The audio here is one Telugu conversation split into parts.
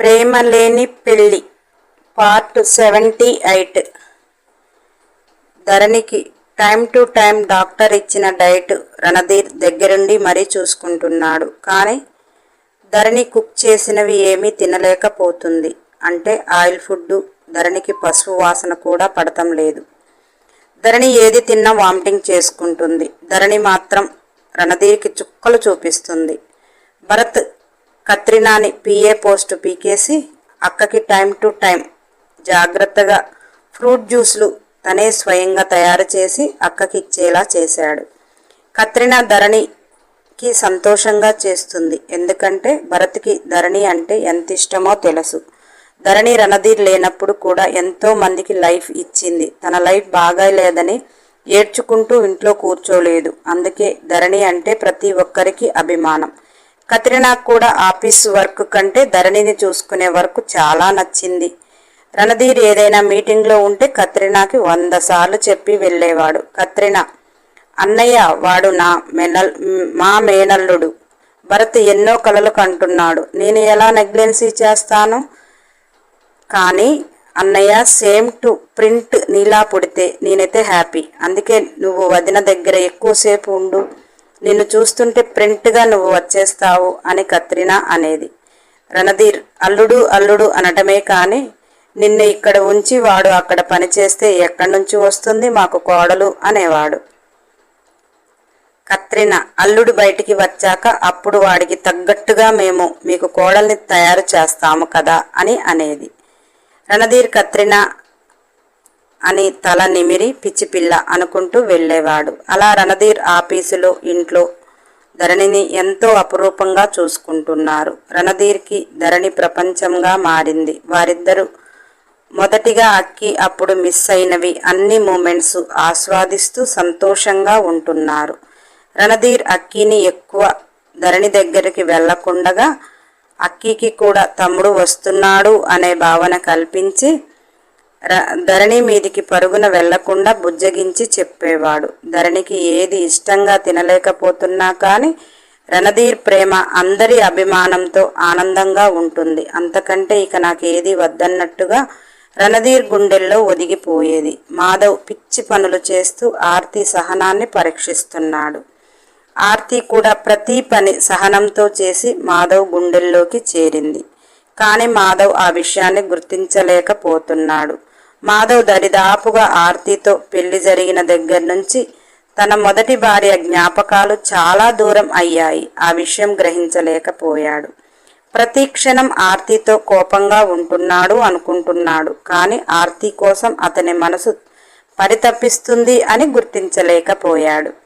ప్రేమ లేని పెళ్ళి పార్ట్ సెవెంటీ ఎయిట్. ధరణికి టైం టు టైం డాక్టర్ ఇచ్చిన డైట్ రణధీర్ దగ్గరుండి మరీ చూసుకుంటున్నాడు. కానీ ధరణి కుక్ చేసినవి ఏమీ తినలేకపోతుంది. అంటే ఆయిల్ ఫుడ్ ధరణికి పసుపు వాసన కూడా పడటం లేదు. ధరణి ఏది తిన్నా వామిటింగ్ చేసుకుంటుంది. ధరణి మాత్రం రణధీర్కి చుక్కలు చూపిస్తుంది. భరత్ కత్రినాని పిఏ పోస్టు పీకేసి అక్కకి టైం టు టైం జాగ్రత్తగా ఫ్రూట్ జ్యూస్లు తనే స్వయంగా తయారు చేసి అక్కకి ఇచ్చేలా చేశాడు. కత్రినా ధరణికి సంతోషంగా చేస్తుంది. ఎందుకంటే భరత్కి ధరణి అంటే ఎంత ఇష్టమో తెలుసు. ధరణి రణధీర్ లేనప్పుడు కూడా ఎంతో మందికి లైఫ్ ఇచ్చింది. తన లైఫ్ బాగా లేదని ఏడ్చుకుంటూ ఇంట్లో కూర్చోలేదు. అందుకే ధరణి అంటే ప్రతి ఒక్కరికి అభిమానం. కత్రినా కూడా ఆఫీస్ వర్క్ కంటే ధరణిని చూసుకునే వర్క్ చాలా నచ్చింది. రణధీర్ ఏదైనా మీటింగ్లో ఉంటే కత్రినాకి వంద సార్లు చెప్పి వెళ్ళేవాడు. కత్రినా అన్నయ్య వాడు నా మెనల్ మా మేనల్లుడు. భరత్ ఎన్నో కలలు కంటున్నాడు. నేను ఎలా నెగ్లెన్సీ చేస్తాను? కానీ అన్నయ్య సేమ్ టు ప్రింట్ నీలా పుడితే నేనైతే హ్యాపీ. అందుకే నువ్వు వదిన దగ్గర ఎక్కువసేపు ఉండు. నిన్ను చూస్తుంటే ప్రింట్గా నువ్వు వచ్చేస్తావు అని కత్రినా అనేది. రణధీర్ అల్లుడు అల్లుడు అనటమే కానీ నిన్ను ఇక్కడ ఉంచి వాడు అక్కడ పనిచేస్తే ఎక్కడి నుంచి వస్తుంది మాకు కోడలు అనేవాడు. కత్రిన అల్లుడు బయటికి వచ్చాక అప్పుడు వాడికి తగ్గట్టుగా మేము మీకు కోడల్ని తయారు చేస్తాము కదా అని అనేది. రణధీర్ కత్రిన అని తల నిమిరి పిచ్చిపిల్ల అనుకుంటూ వెళ్ళేవాడు. అలా రణధీర్ ఆఫీసులో ఇంట్లో ధరణిని ఎంతో అపురూపంగా చూసుకుంటున్నారు. రణధీర్కి ధరణి ప్రపంచంగా మారింది. వారిద్దరూ మొదటిగా అక్కి అప్పుడు మిస్ అయినవి అన్ని మూమెంట్స్ ఆస్వాదిస్తూ సంతోషంగా ఉంటున్నారు. రణధీర్ అక్కిని ఎక్కువ ధరణి దగ్గరికి వెళ్ళకుండగా అక్కికి కూడా తమ్ముడు వస్తున్నాడు అనే భావన కల్పించి ధరణి మీదికి పరుగున వెళ్ళకుండా బుజ్జగించి చెప్పేవాడు. ధరణికి ఏది ఇష్టంగా తినలేకపోతున్నా కానీ రణధీర్ ప్రేమ అందరి అభిమానంతో ఆనందంగా ఉంటుంది. అంతకంటే ఇక నాకు ఏది వద్దన్నట్టుగా రణధీర్ గుండెల్లో ఒదిగిపోయేది. మాధవ్ పిచ్చి పనులు చేస్తూ ఆర్తి సహనాన్ని పరీక్షిస్తున్నాడు. ఆర్తి కూడా ప్రతి పని సహనంతో చేసి మాధవ్ గుండెల్లోకి చేరింది. కానీ మాధవ్ ఆ విషయాన్ని గుర్తించలేకపోతున్నాడు. మాధవ్ దరిదాపుగా ఆర్తితో పెళ్ళి జరిగిన దగ్గర నుంచి తన మొదటి భార్య జ్ఞాపకాలు చాలా దూరం అయ్యాయి. ఆ విషయం గ్రహించలేకపోయాడు. ప్రతి క్షణం ఆర్తితో కోపంగా ఉంటున్నాడు అనుకుంటున్నాడు. కానీ ఆర్తి కోసం అతని మనసు పరితపిస్తుంది అని గుర్తించలేకపోయాడు.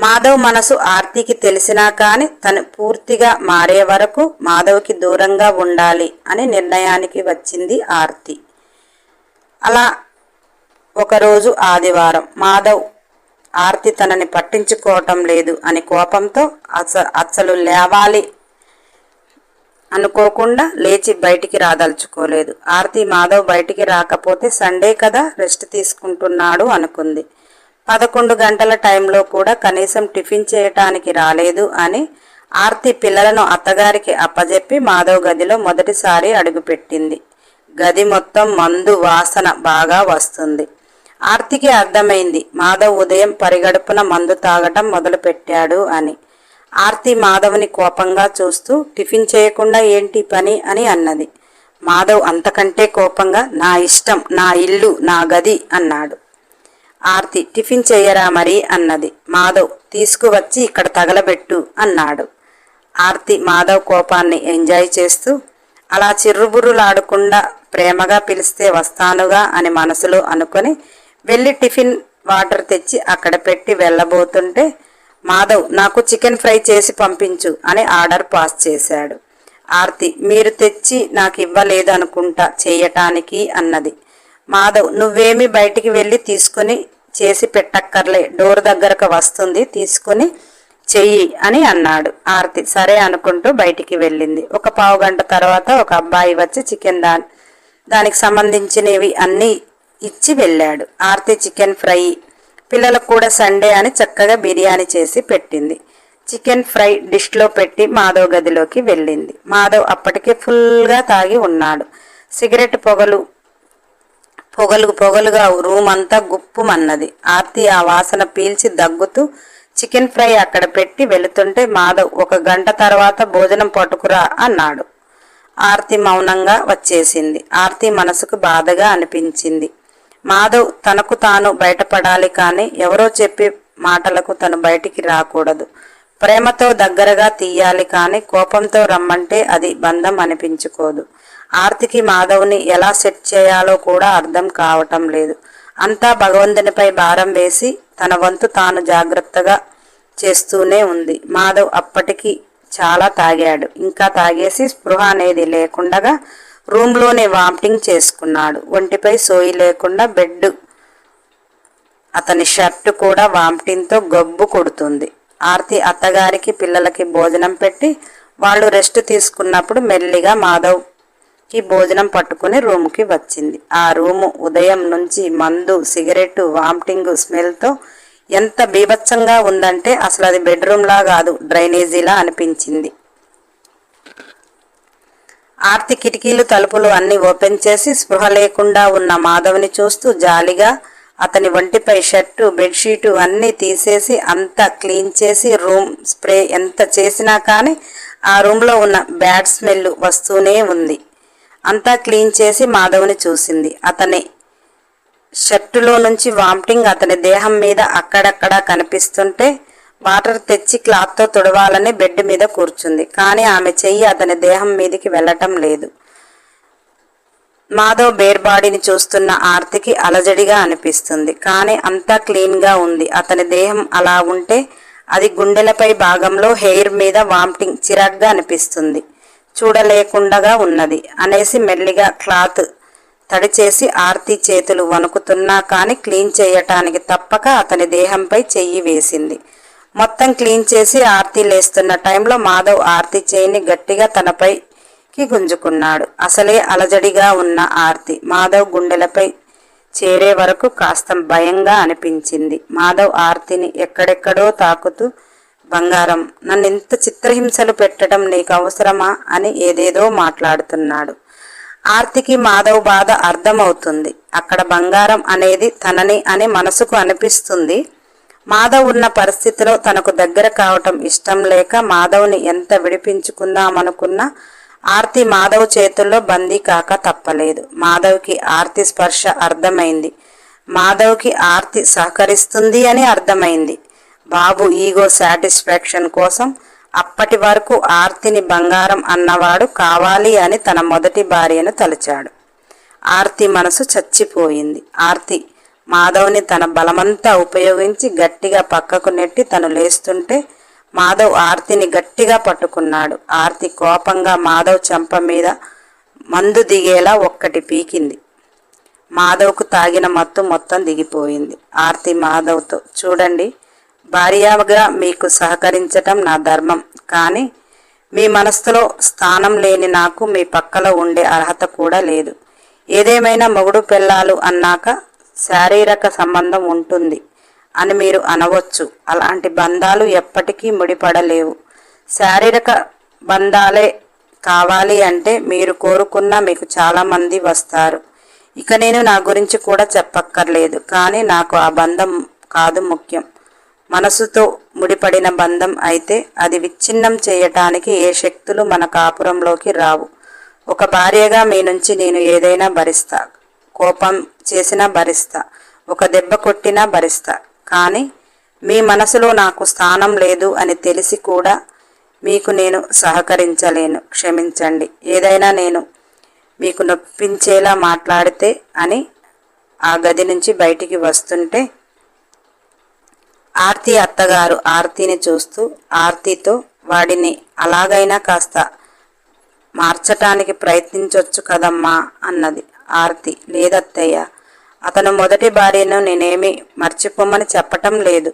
మాధవ్ మనసు ఆర్తికి తెలిసినా కాని తను పూర్తిగా మారే వరకు మాధవ్కి దూరంగా ఉండాలి అని నిర్ణయానికి వచ్చింది ఆర్తి. అలా ఒకరోజు ఆదివారం మాధవ్ ఆర్తి తనని పట్టించుకోవటం లేదు అని కోపంతో అస అసలు లేవాలి అనుకోకుండా లేచి బయటికి రాదలుచుకోలేదు. ఆర్తి మాధవ్ బయటికి రాకపోతే సండే కదా రెస్ట్ తీసుకుంటున్నాడు అనుకుంది. పదకొండు గంటల టైంలో కూడా కనీసం టిఫిన్ చేయటానికి రాలేదు అని ఆర్తి పిల్లలను అత్తగారికి అప్పజెప్పి మాధవ్ గదిలో మొదటిసారి అడుగుపెట్టింది. గది మొత్తం మందు వాసన బాగా వస్తుంది. ఆర్తికి అర్థమైంది. మాధవ్ ఉదయం పరిగడుపున మందు తాగటం మొదలుపెట్టాడు అని. ఆర్తి మాధవ్ని కోపంగా చూస్తూ టిఫిన్ చేయకుండా ఏంటి పని? అని అన్నది. మాధవ్ అంతకంటే కోపంగా నా ఇష్టం నా ఇల్లు నా గది అన్నాడు. ఆర్తి టిఫిన్ చేయరా మరి? అన్నది. మాధవ్ తీసుకువచ్చి ఇక్కడ తగలబెట్టు అన్నాడు. ఆర్తి మాధవ్ కోపాన్ని ఎంజాయ్ చేస్తూ అలా చిర్రుబుర్రులాడకుండా ప్రేమగా పిలిస్తే వస్తానుగా అని మనసులో అనుకొని వెళ్ళి టిఫిన్ వాటర్ తెచ్చి అక్కడ పెట్టి వెళ్ళబోతుంటే మాధవ్ నాకు చికెన్ ఫ్రై చేసి పంపించు అని ఆర్డర్ పాస్ చేశాడు. ఆర్తి మీరు తెచ్చి నాకు ఇవ్వలేదు అనుకుంటా చేయటానికి అన్నది. మాధవ్ నువ్వేమి బయటికి వెళ్ళి తీసుకుని చేసి పెట్టక్కర్లే. డోర్ దగ్గరకు వస్తుంది తీసుకుని చెయ్యి అని అన్నాడు ఆర్తి. సరే అనుకుంటూ బయటికి వెళ్ళింది. ఒక పావు గంట తర్వాత ఒక అబ్బాయి వచ్చి చికెన్ దా దానికి సంబంధించినవి అన్నీ ఇచ్చి వెళ్ళాడు. ఆర్తి చికెన్ ఫ్రై పిల్లలకు కూడా సండే అని చక్కగా బిర్యానీ చేసి పెట్టింది. చికెన్ ఫ్రై డిష్లో పెట్టి మాధవ్ గదిలోకి వెళ్ళింది. మాధవ్ అప్పటికే ఫుల్గా తాగి ఉన్నాడు. సిగరెట్ పొగలు పొగలు పొగలుగా రూమ్ అంతా గుప్పుమన్నది. ఆర్తి ఆ వాసన పీల్చి దగ్గుతూ చికెన్ ఫ్రై అక్కడ పెట్టి వెళుతుంటే మాధవ్ ఒక గంట తర్వాత భోజనం పట్టుకురా అన్నాడు. ఆర్తి మౌనంగా వచ్చేసింది. ఆర్తి మనసుకు బాధగా అనిపించింది. మాధవ్ తనకు తాను బయటపడాలి కానీ ఎవరో చెప్పే మాటలకు తను బయటికి రాకూడదు. ప్రేమతో దగ్గరగా తీయాలి కానీ కోపంతో రమ్మంటే అది బంధం అనిపించుకోదు. ఆర్తికి మాధవ్ని ఎలా సెట్ చేయాలో కూడా అర్థం కావటం లేదు. అంతా భగవంతునిపై భారం వేసి తన వంతు తాను జాగ్రత్తగా చేస్తూనే ఉంది. మాధవ్ అప్పటికి చాలా తాగాడు. ఇంకా తాగేసి స్పృహ అనేది లేకుండగా రూమ్లోనే వామిటింగ్ చేసుకున్నాడు. ఒంటిపై సోయి లేకుండా బెడ్ అతని షర్టు కూడా వామిటింగ్తో గబ్బు కొడుతుంది. ఆర్తి అత్తగారికి పిల్లలకి భోజనం పెట్టి వాళ్ళు రెస్ట్ తీసుకున్నప్పుడు మెల్లిగా మాధవ్ కి భోజనం పట్టుకుని రూముకి వచ్చింది. ఆ రూము ఉదయం నుంచి మందు సిగరెట్ వామిటింగ్ స్మెల్తో ఎంత బీభత్సంగా ఉందంటే అసలు అది బెడ్రూమ్లా కాదు డ్రైనేజీలా అనిపించింది. ఆర్తి కిటికీలు తలుపులు అన్ని ఓపెన్ చేసి స్పృహ లేకుండా ఉన్న మాధవ్ని చూస్తూ జాలిగా అతని ఒంటిపై షర్టు బెడ్షీటు అన్నీ తీసేసి అంతా క్లీన్ చేసి రూమ్ స్ప్రే ఎంత చేసినా కానీ ఆ రూమ్లో ఉన్న బ్యాడ్ స్మెల్ వస్తూనే ఉంది. అంతా క్లీన్ చేసి మాధవ్ని చూసింది. అతని షర్టులో నుంచి వామిటింగ్ అతని దేహం మీద అక్కడక్కడా కనిపిస్తుంటే వాటర్ తెచ్చి క్లాత్తో తుడవాలని బెడ్ మీద కూర్చుంది. కానీ ఆమె చెయ్యి అతని దేహం మీదకి వెళ్ళటం లేదు. మాధవ్ బేర్ బాడీని చూస్తున్న ఆర్తికి అలజడిగా అనిపిస్తుంది. కానీ అంతా క్లీన్గా ఉంది. అతని దేహం అలా ఉంటే అది గుండెలపై భాగంలో హెయిర్ మీద వామిటింగ్ చిరాగ్గా అనిపిస్తుంది. చూడలేకుండగా ఉన్నది. అనేసి మెల్లిగా క్లాత్ తడిచేసి ఆర్తి చేతులు వణుకుతున్నా కానీ క్లీన్ చేయటానికి తప్పక అతని దేహంపై చెయ్యి వేసింది. మొత్తం క్లీన్ చేసి ఆర్తి లేస్తున్న టైంలో మాధవ్ ఆర్తి చేయిని గట్టిగా తనపైకి గుంజుకున్నాడు. అసలే అలజడిగా ఉన్న ఆర్తి మాధవ్ గుండెలపై చేరే వరకు కాస్త భయంగా అనిపించింది. మాధవ్ ఆర్తిని ఎక్కడెక్కడో తాకుతూ బంగారం. నన్ను ఇంత చిత్రహింసలు పెట్టడం నీకు అవసరమా? అని ఏదేదో మాట్లాడుతున్నాడు. ఆర్తికి మాధవ్ బాధ అర్థమవుతుంది. అక్కడ బంగారం అనేది తనని అని మనసుకు అనిపిస్తుంది. మాధవ్ ఉన్న పరిస్థితిలో తనకు దగ్గర కావటం ఇష్టం లేక మాధవ్ని ఎంత విడిపించుకుందామనుకున్నా ఆర్తి మాధవ్ చేతుల్లో బందీ కాక తప్పలేదు. మాధవ్కి ఆర్తి స్పర్శ అర్థమైంది. మాధవ్కి ఆర్తి సహకరిస్తుంది అని అర్థమైంది. బాబు ఈగో సాటిస్ఫాక్షన్ కోసం అప్పటి వరకు ఆర్తిని బంగారం అన్నవాడు కావాలి అని తన మొదటి భార్యను తలచాడు. ఆర్తి మనసు చచ్చిపోయింది. ఆర్తి మాధవ్ని తన బలమంతా ఉపయోగించి గట్టిగా పక్కకు నెట్టి తను లేస్తుంటే మాధవ్ ఆర్తిని గట్టిగా పట్టుకున్నాడు. ఆర్తి కోపంగా మాధవ్ చెంప మీద మందు దిగేలా ఒక్కటి పీకింది. మాధవ్కు తాగిన మత్తు మొత్తం దిగిపోయింది. ఆర్తి మాధవ్తో చూడండి భార్యగా మీకు సహకరించటం నా ధర్మం. కానీ మీ మనస్సులో స్థానం లేని నాకు మీ పక్కలో ఉండే అర్హత కూడా లేదు. ఏదేమైనా మొగుడు పెళ్ళాలు అన్నాక శారీరక సంబంధం ఉంటుంది అని మీరు అనవచ్చు. అలాంటి బంధాలు ఎప్పటికీ ముడిపడలేవు. శారీరక బంధాలే కావాలి అంటే మీరు కోరుకున్న మీకు చాలామంది వస్తారు. ఇక నేను నా గురించి కూడా చెప్పక్కర్లేదు. కానీ నాకు ఆ బంధం కాదు ముఖ్యం. మనసుతో ముడిపడిన బంధం అయితే అది విచ్ఛిన్నం చేయటానికి ఏ శక్తులు మన కాపురంలోకి రావు. ఒక భార్యగా మీ నుంచి నేను ఏదైనా భరిస్తా. కోపం చేసినా భరిస్తా. ఒక దెబ్బ కొట్టినా భరిస్తా. కానీ మీ మనసులో నాకు స్థానం లేదు అని తెలిసి కూడా మీకు నేను సహకరించలేను. క్షమించండి. ఏదైనా నేను మీకు నొప్పించేలా మాట్లాడితే అని ఆ గది నుంచి బయటికి వస్తుంటే ఆర్తి అత్తగారు ఆర్తిని చూస్తూ ఆర్తితో వాడిని అలాగైనా కాస్త మార్చటానికి ప్రయత్నించవచ్చు కదమ్మా అన్నది ఆర్తి. లేదత్తయ్య అతను మొదటి భార్యను నేనేమి మర్చిపోమని చెప్పటం లేదు.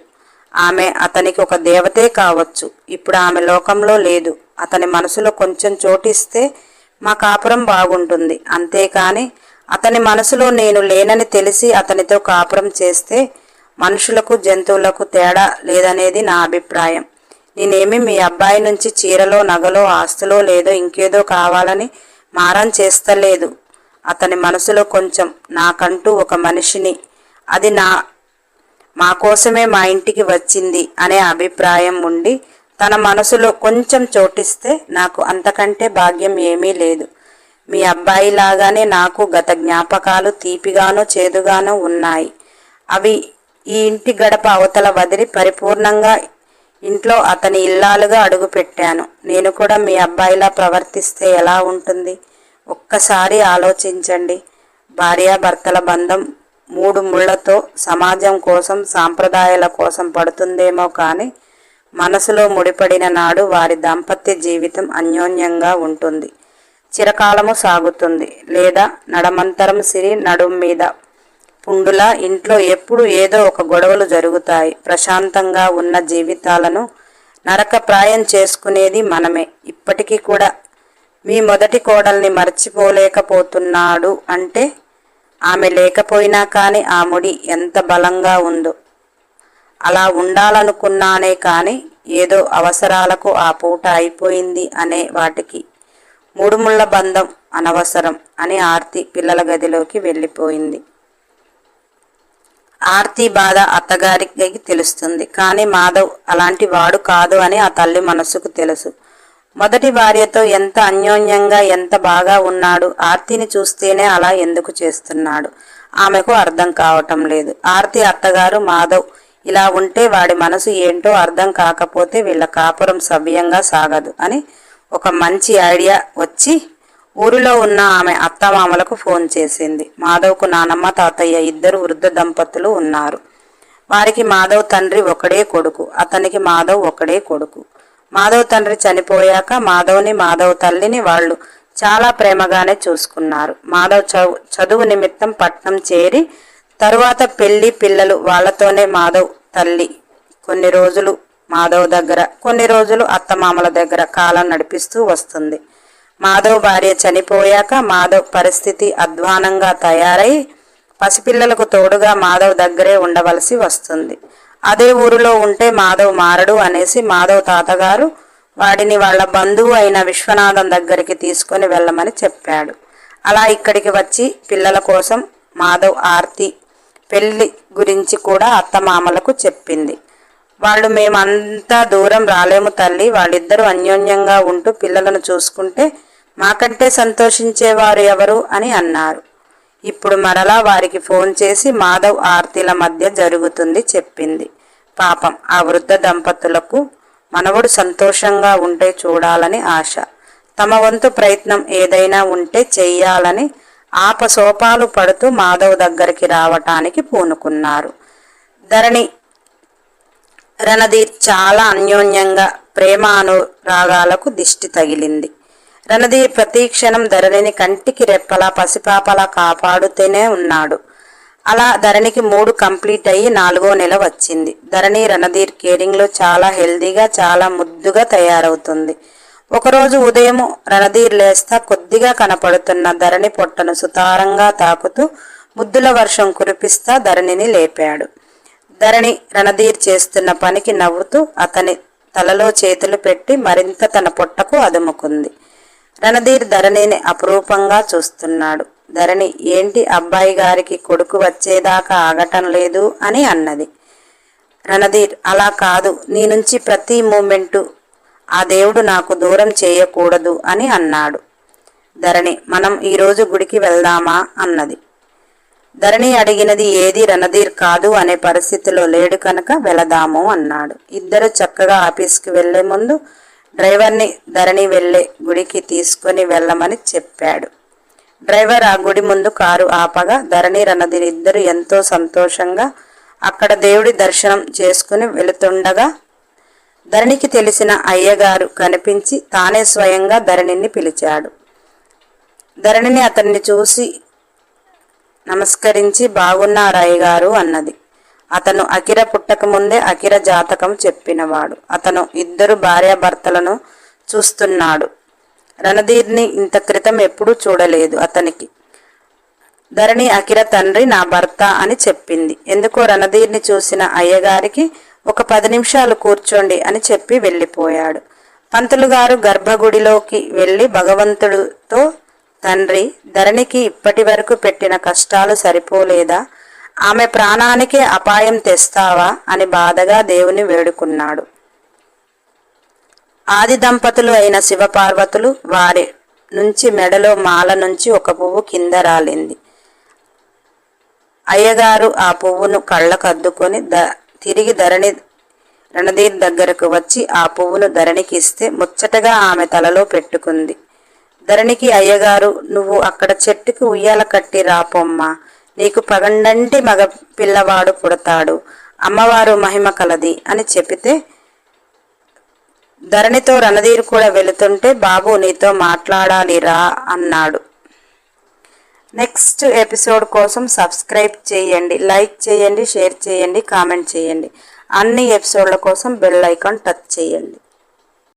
ఆమె అతనికి ఒక దేవతే కావచ్చు. ఇప్పుడు ఆమె లోకంలో లేదు. అతని మనసులో కొంచెం చోటిస్తే మా కాపురం బాగుంటుంది. అంతేకాని అతని మనసులో నేను లేనని తెలిసి అతనితో కాపురం చేస్తే మనుషులకు జంతువులకు తేడా లేదనేది నా అభిప్రాయం. నేనేమి మీ అబ్బాయి నుంచి చీరలో నగలో ఆస్తులో లేదో ఇంకేదో కావాలని మారం చేస్తలేదు. అతని మనసులో కొంచెం నాకంటూ ఒక మనిషిని. అది నా మా కోసమే మా ఇంటికి వచ్చింది అనే అభిప్రాయం ఉండి తన మనసులో కొంచెం చోటిస్తే నాకు అంతకంటే భాగ్యం ఏమీ లేదు. మీ అబ్బాయి లాగానే నాకు గత జ్ఞాపకాలు తీపిగానో చేదుగానో ఉన్నాయి. అవి ఈ ఇంటి గడప అవతల వదిలి పరిపూర్ణంగా ఇంట్లో అతని ఇల్లాలుగా అడుగుపెట్టాను. నేను కూడా మీ అబ్బాయిలా ప్రవర్తిస్తే ఎలా ఉంటుంది? ఒక్కసారి ఆలోచించండి. భార్యాభర్తల బంధం మూడు ముళ్ళతో సమాజం కోసం సాంప్రదాయాల కోసం పడుతుందేమో కానీ మనసులో ముడిపడిన నాడు వారి దాంపత్య జీవితం అన్యోన్యంగా ఉంటుంది. చిరకాలము సాగుతుంది. లేదా నడమంతరం సిరి నడుం మీద పుండులా ఇంట్లో ఎప్పుడు ఏదో ఒక గొడవలు జరుగుతాయి. ప్రశాంతంగా ఉన్న జీవితాలను నరకప్రాయం చేసుకునేది మనమే. ఇప్పటికీ కూడా మీ మొదటి కోడల్ని మర్చిపోలేకపోతున్నాడు అంటే ఆమె లేకపోయినా కానీ ఆ ముడి ఎంత బలంగా ఉందో. అలా ఉండాలనుకున్నానే కానీ ఏదో అవసరాలకు ఆ పూట అయిపోయింది అనే వాటికి మూడుముళ్ళ బంధం అనవసరం అని ఆర్తి పిల్లల గదిలోకి వెళ్ళిపోయింది. ఆర్తి బాధ అత్తగారికి తెలుస్తుంది. కానీ మాధవ్ అలాంటి వాడు కాదు అని ఆ తల్లి మనసుకు తెలుసు. మొదటి భార్యతో ఎంత అన్యోన్యంగా ఎంత బాగా ఉన్నాడు ఆర్తిని చూస్తేనే అలా ఎందుకు చేస్తున్నాడు? ఆమెకు అర్థం కావటం లేదు. ఆర్తి అత్తగారు మాధవ్ ఇలా ఉంటే వాడి మనసు ఏంటో అర్థం కాకపోతే వీళ్ళ కాపురం సవ్యంగా సాగదు అని ఒక మంచి ఐడియా వచ్చి ఊరిలో ఉన్న ఆమె అత్తమామలకు ఫోన్ చేసింది. మాధవ్కు నానమ్మ తాతయ్య ఇద్దరు వృద్ధ దంపతులు ఉన్నారు. వారికి మాధవ్ తండ్రి ఒకడే కొడుకు. అతనికి మాధవ్ ఒకడే కొడుకు. మాధవ్ తండ్రి చనిపోయాక మాధవ్ని మాధవ్ తల్లిని వాళ్ళు చాలా ప్రేమగానే చూసుకున్నారు. మాధవ్ చదువు నిమిత్తం పట్నం చేరి తరువాత పెళ్ళి పిల్లలు వాళ్ళతోనే మాధవ్ తల్లి కొన్ని రోజులు మాధవ్ దగ్గర కొన్ని రోజులు అత్తమామల దగ్గర కాలం నడిపిస్తూ వస్తుంది. మాధవ్ భార్య చనిపోయాక మాధవ్ పరిస్థితి అధ్వానంగా తయారై పసిపిల్లలకు తోడుగా మాధవ్ దగ్గరే ఉండవలసి వస్తుంది. అదే ఊరిలో ఉంటే మాధవ్ మారడు అనేసి మాధవ్ తాతగారు వాడిని వాళ్ళ బంధువు అయిన విశ్వనాథం దగ్గరికి తీసుకొని వెళ్ళమని చెప్పాడు. అలా ఇక్కడికి వచ్చి పిల్లల కోసం మాధవ్ ఆర్తి పెళ్ళి గురించి కూడా అత్తమామలకు చెప్పింది. వాళ్ళు మేమంతా దూరం రాలేము తల్లి వాళ్ళిద్దరూ అన్యోన్యంగా ఉంటూ పిల్లలను చూసుకుంటే మాకంటే సంతోషించేవారు ఎవరు అని అన్నారు. ఇప్పుడు మరలా వారికి ఫోన్ చేసి మాధవ్ ఆర్తిల మధ్య జరుగుతుంది చెప్పింది. పాపం ఆ వృద్ధ దంపతులకు మనవడు సంతోషంగా ఉంటే చూడాలని ఆశ. తమ వంతు ప్రయత్నం ఏదైనా ఉంటే చెయ్యాలని ఆపసోపాలు పడుతూ మాధవ్ దగ్గరికి రావటానికి పూనుకున్నారు. ధరణి రణధీర్ చాలా అన్యోన్యంగా ప్రేమ అనురాగాలకు దిష్టి తగిలింది. రణధీర్ ప్రతీక్షణం ధరణిని కంటికి రెప్పలా పసిపాపలా కాపాడుతూనే ఉన్నాడు. అలా ధరణికి మూడు కంప్లీట్ అయ్యి నాలుగో నెల వచ్చింది. ధరణి రణధీర్ కేరింగ్లో చాలా హెల్దీగా చాలా ముద్దుగా తయారవుతుంది. ఒకరోజు ఉదయం రణధీర్ లేస్తా కొద్దిగా కనపడుతున్న ధరణి పొట్టను సుతారంగా తాకుతూ ముద్దుల వర్షం కురిపిస్తా ధరణిని లేపాడు. ధరణి రణధీర్ చేస్తున్న పనికి నవ్వుతూ అతని తలలో చేతులు పెట్టి మరింత తన పొట్టకు అదుముకుంది. రణధీర్ ధరణిని అపురూపంగా చూస్తున్నాడు. ధరణి ఏంటి అబ్బాయి గారికి కొడుకు వచ్చేదాకా ఆగటం లేదు అని అన్నది. రణధీర్ అలా కాదు నీ నుంచి ప్రతి మూమెంటు ఆ దేవుడు నాకు దూరం చేయకూడదు అని అన్నాడు. ధరణి మనం ఈరోజు గుడికి వెళ్దామా? అన్నది. ధరణి అడిగినది ఏది రణధీర్ కాదు అనే పరిస్థితిలో లేడు కనుక వెళదాము అన్నాడు. ఇద్దరు చక్కగా ఆఫీస్కి వెళ్ళే ముందు డ్రైవర్ని ధరణి వెళ్ళే గుడికి తీసుకొని వెళ్ళమని చెప్పాడు. డ్రైవర్ ఆ గుడి ముందు కారు ఆపగా ధరణి రణధీర్ ఇద్దరు ఎంతో సంతోషంగా అక్కడ దేవుడి దర్శనం చేసుకుని వెళుతుండగా ధరణికి తెలిసిన అయ్యగారు కనిపించి తానే స్వయంగా ధరణిని పిలిచాడు. ధరణిని అతన్ని చూసి నమస్కరించి బాగున్నారాయ్య గారు అన్నది. అతను అకిర పుట్టక ముందే అకిర జాతకం చెప్పినవాడు. అతను ఇద్దరు భార్యాభర్తలను చూస్తున్నాడు. రణధీర్ని ఇంత క్రితం ఎప్పుడూ చూడలేదు అతనికి. ధరణి అకిర తండ్రి నా భర్త అని చెప్పింది. ఎందుకో రణధీర్ని చూసిన అయ్యగారికి ఒక పది నిమిషాలు కూర్చోండి అని చెప్పి వెళ్ళిపోయాడు. పంతులు గారు గర్భగుడిలోకి వెళ్ళి భగవంతుడితో తండ్రి ధరణికి ఇప్పటి వరకు పెట్టిన కష్టాలు సరిపోలేదా? ఆమె ప్రాణానికి అపాయం తెస్తావా అని బాధగా దేవుని వేడుకున్నాడు. ఆది దంపతులు అయిన శివపార్వతులు వారి నుంచి మెడలో మాల నుంచి ఒక పువ్వు కింద రాలింది. అయ్యగారు ఆ పువ్వును కళ్ళకు అద్దుకొని ద తిరిగి ధరణి రణధీర్ దగ్గరకు వచ్చి ఆ పువ్వును ధరణికి ఇస్తే ముచ్చటగా ఆమె తలలో పెట్టుకుంది. ధరణికి అయ్యగారు నువ్వు అక్కడ చెట్టుకి ఉయ్యాల కట్టి రాపొమ్మ. నీకు పగండంటి మగ పిల్లవాడు పుడతాడు. అమ్మవారు మహిమ కలది అని చెప్పితే ధరణితో రణధీర్ కూడా వెళుతుంటే బాబు నీతో మాట్లాడాలిరా అన్నాడు. నెక్స్ట్ ఎపిసోడ్ కోసం సబ్స్క్రైబ్ చేయండి లైక్ చేయండి షేర్ చేయండి కామెంట్ చేయండి. అన్ని ఎపిసోడ్ల కోసం బెల్ ఐకాన్ టచ్ చేయండి.